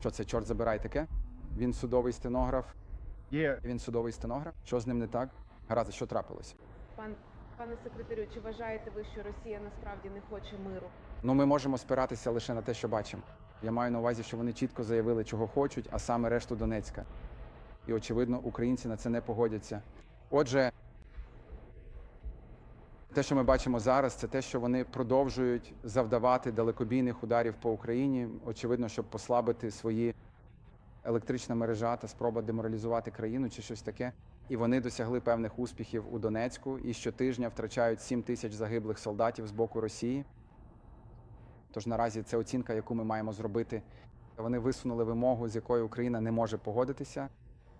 Що це, чорт забирай таке? Він судовий стенограф. Є Він судовий стенограф. Що з ним не так? Гаразд, що трапилося? Пан пане секретарю, чи вважаєте ви, що Росія насправді не хоче миру? Ну, ми можемо спиратися лише на те, що бачимо. Я маю на увазі, що вони чітко заявили, чого хочуть, а саме решту Донецька. І очевидно, українці на це не погодяться. Отже, те, що ми бачимо зараз, це те, що вони продовжують завдавати далекобійних ударів по Україні, очевидно, щоб послабити свої електрична мережа та спроба деморалізувати країну чи щось таке. І вони досягли певних успіхів у Донецьку і щотижня втрачають 7 тисяч загиблих солдатів з боку Росії. Тож наразі це оцінка, яку ми маємо зробити. Вони висунули вимогу, з якою Україна не може погодитися,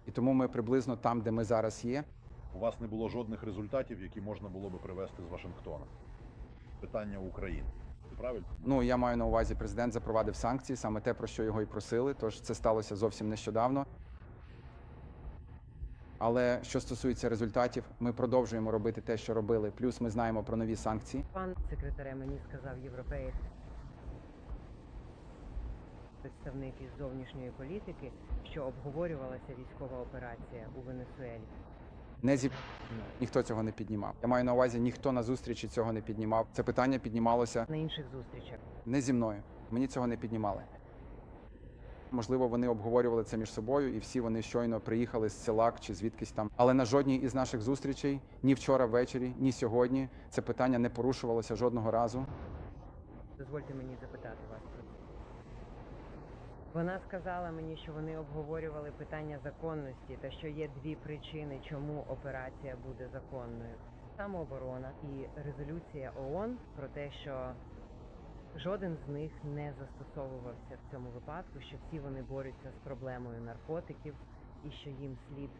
і тому ми приблизно там, де ми зараз є. У вас не було жодних результатів, які можна було би привести з Вашингтона. Питання України. Правильно? Ну я маю на увазі, президент запровадив санкції, саме те, про що його і просили. Тож це сталося зовсім нещодавно. Але що стосується результатів, ми продовжуємо робити те, що робили. Плюс ми знаємо про нові санкції. Пан секретаре мені сказав європеєць, представник із зовнішньої політики, що обговорювалася військова операція у Венесуелі. Не зі ніхто цього не піднімав. Я маю на увазі, ніхто на зустрічі цього не піднімав. Це питання піднімалося На інших зустрічах не зі мною. Мені цього не піднімали. Можливо, вони обговорювали це між собою, і всі вони щойно приїхали з Целак чи звідкись там. Але на жодній із наших зустрічей, ні вчора ввечері, ні сьогодні, це питання не порушувалося жодного разу. дозвольте мені запитати вас. Вона сказала мені, що вони обговорювали питання законності та що є дві причини, чому операція буде законною: самооборона і резолюція ООН про те, що жоден з них не застосовувався в цьому випадку, що всі вони борються з проблемою наркотиків і що їм слід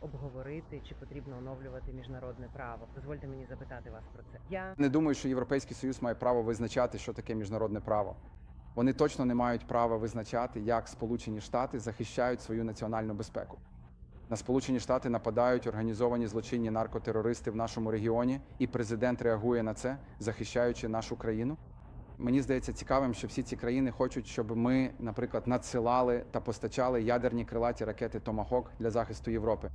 обговорити, чи потрібно оновлювати міжнародне право. Дозвольте мені запитати вас про це. Я Не думаю, що Європейський Союз має право визначати, що таке міжнародне право. Вони точно не мають права визначати, як Сполучені Штати захищають свою національну безпеку. На Сполучені Штати нападають організовані злочинні наркотерористи в нашому регіоні, і президент реагує на це, захищаючи нашу країну. Мені здається цікавим, що всі ці країни хочуть, щоб ми, наприклад, надсилали та постачали ядерні крилаті ракети Томахок для захисту Європи.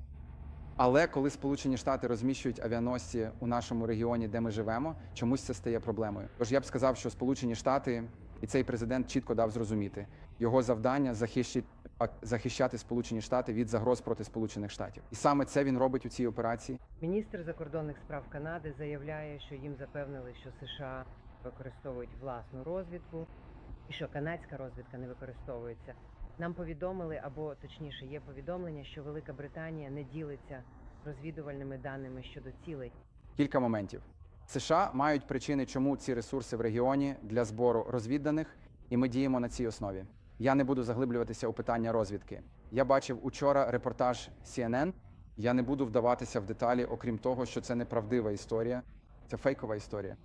Але коли Сполучені Штати розміщують авіаносці у нашому регіоні, де ми живемо, чомусь це стає проблемою. Тож я б сказав, що Сполучені Штати і цей президент чітко дав зрозуміти його завдання захищати, Сполучені Штати від загроз проти Сполучених Штатів. І саме це він робить у цій операції. Міністр закордонних справ Канади заявляє, що їм запевнили, що США використовують власну розвідку і що канадська розвідка не використовується. Нам повідомили, або точніше, є повідомлення, що Велика Британія не ділиться розвідувальними даними щодо цілей. Кілька моментів. США мають причини, чому ці ресурси в регіоні для збору розвідданих, і ми діємо на цій основі. Я не буду заглиблюватися у питання розвідки. Я бачив учора репортаж CNN. Я не буду вдаватися в деталі, окрім того, що це неправдива історія, це фейкова історія.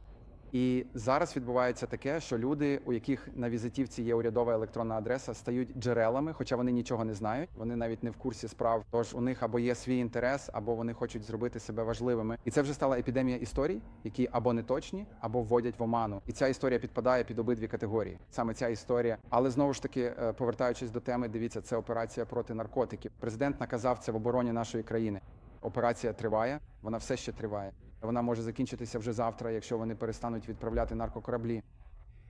І зараз відбувається таке, що люди, у яких на візитівці є урядова електронна адреса, стають джерелами, хоча вони нічого не знають. Вони навіть не в курсі справ. Тож у них або є свій інтерес, або вони хочуть зробити себе важливими. І це вже стала епідемія історій, які або не точні, або вводять в оману. І ця історія підпадає під обидві категорії. Саме ця історія. Але знову ж таки, е, повертаючись до теми, дивіться, це операція проти наркотиків. Президент наказав це в обороні нашої країни. Операція триває, вона все ще триває. Вона може закінчитися вже завтра, якщо вони перестануть відправляти наркокораблі.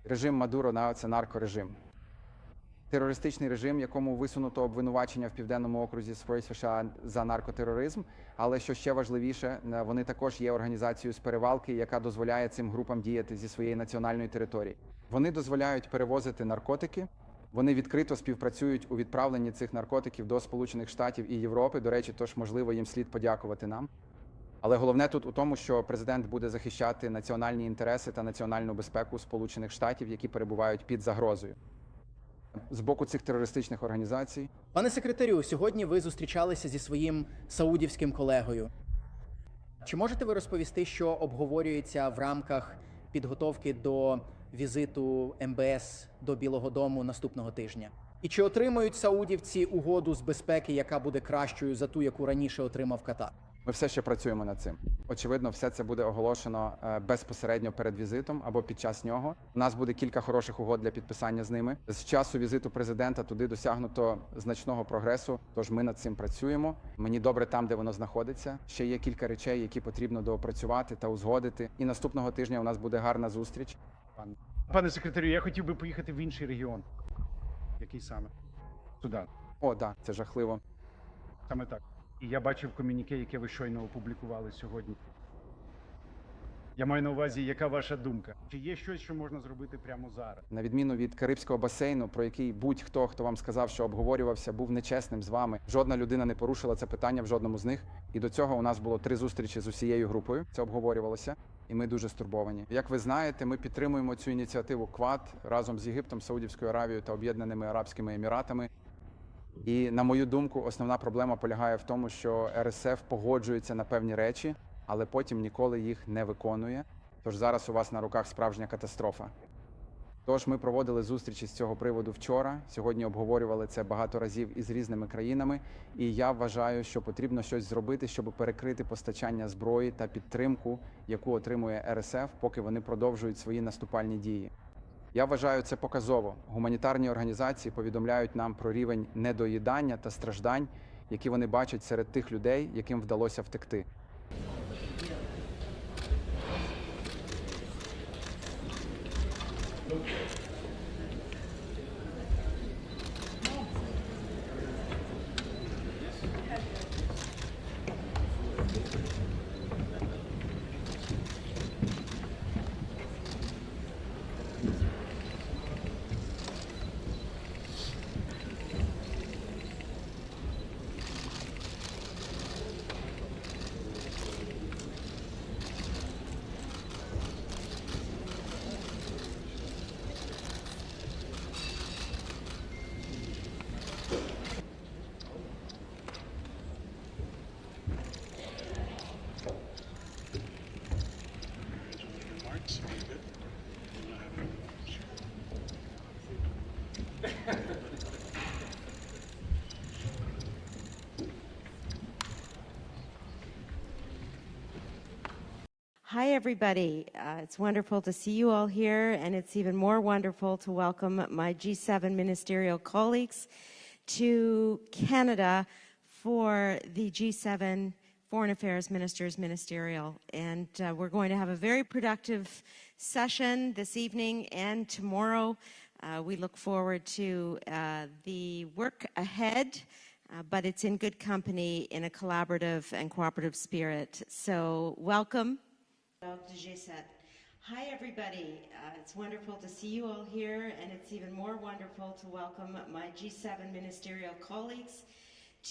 Режим Мадуро на це наркорежим. Терористичний режим, якому висунуто обвинувачення в південному окрузі США за наркотероризм. Але що ще важливіше, вони також є організацією з перевалки, яка дозволяє цим групам діяти зі своєї національної території. Вони дозволяють перевозити наркотики. Вони відкрито співпрацюють у відправленні цих наркотиків до Сполучених Штатів і Європи. До речі, тож можливо їм слід подякувати нам. Але головне тут у тому, що президент буде захищати національні інтереси та національну безпеку Сполучених Штатів, які перебувають під загрозою. З боку цих терористичних організацій Пане секретарю, сьогодні ви зустрічалися зі своїм саудівським колегою. Чи можете ви розповісти, що обговорюється в рамках підготовки до візиту МБС до Білого Дому наступного тижня? І чи отримають саудівці угоду з безпеки, яка буде кращою за ту, яку раніше отримав Катар? Ми все ще працюємо над цим. Очевидно, все це буде оголошено е, безпосередньо перед візитом або під час нього. У нас буде кілька хороших угод для підписання з ними. З часу візиту президента туди досягнуто значного прогресу. Тож ми над цим працюємо. Мені добре там, де воно знаходиться. Ще є кілька речей, які потрібно доопрацювати та узгодити. І наступного тижня у нас буде гарна зустріч. Пан- Пане секретарю, я хотів би поїхати в інший регіон. Який саме? Судан. О, да, це жахливо. Саме так. І я бачив комюніке, яке ви щойно опублікували сьогодні. Я маю на увазі, яка ваша думка? Чи є щось, що можна зробити прямо зараз? На відміну від Карибського басейну, про який будь-хто, хто вам сказав, що обговорювався, був нечесним з вами. Жодна людина не порушила це питання в жодному з них. І до цього у нас було три зустрічі з усією групою. Це обговорювалося, і ми дуже стурбовані. Як ви знаєте, ми підтримуємо цю ініціативу Квад разом з Єгиптом, Саудівською Аравією та Об'єднаними Арабськими Еміратами. І на мою думку, основна проблема полягає в тому, що РСФ погоджується на певні речі, але потім ніколи їх не виконує. Тож зараз у вас на руках справжня катастрофа. Тож ми проводили зустрічі з цього приводу вчора. Сьогодні обговорювали це багато разів із різними країнами. І я вважаю, що потрібно щось зробити, щоб перекрити постачання зброї та підтримку, яку отримує РСФ, поки вони продовжують свої наступальні дії. Я вважаю це показово. Гуманітарні організації повідомляють нам про рівень недоїдання та страждань, які вони бачать серед тих людей, яким вдалося втекти. Hi, everybody. Uh, it's wonderful to see you all here, and it's even more wonderful to welcome my G7 ministerial colleagues to Canada for the G7 Foreign Affairs Ministers Ministerial. And uh, we're going to have a very productive session this evening and tomorrow. Uh, we look forward to uh, the work ahead. Uh, but it's in good company in a collaborative and cooperative spirit. So, welcome. Of the G7. Hi, everybody. Uh, it's wonderful to see you all here, and it's even more wonderful to welcome my G7 ministerial colleagues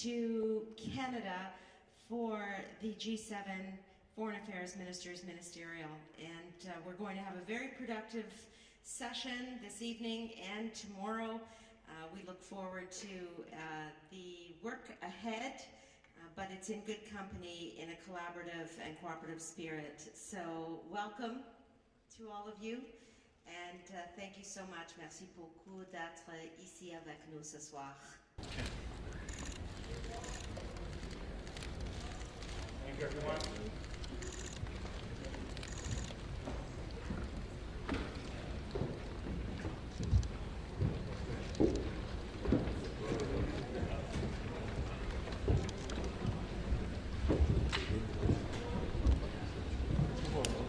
to Canada for the G7 Foreign Affairs Ministers Ministerial. And uh, we're going to have a very productive session this evening and tomorrow. Uh, we look forward to uh, the work ahead, uh, but it's in good company in a collaborative and cooperative spirit. So, welcome to all of you, and uh, thank you so much. Merci beaucoup d'être ici avec nous ce soir. Thank you, everyone.